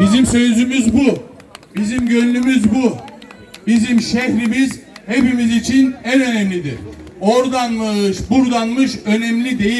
Bizim sözümüz bu. Bizim gönlümüz bu. Bizim şehrimiz hepimiz için en önemlidir. Oradanmış, buradanmış önemli değil.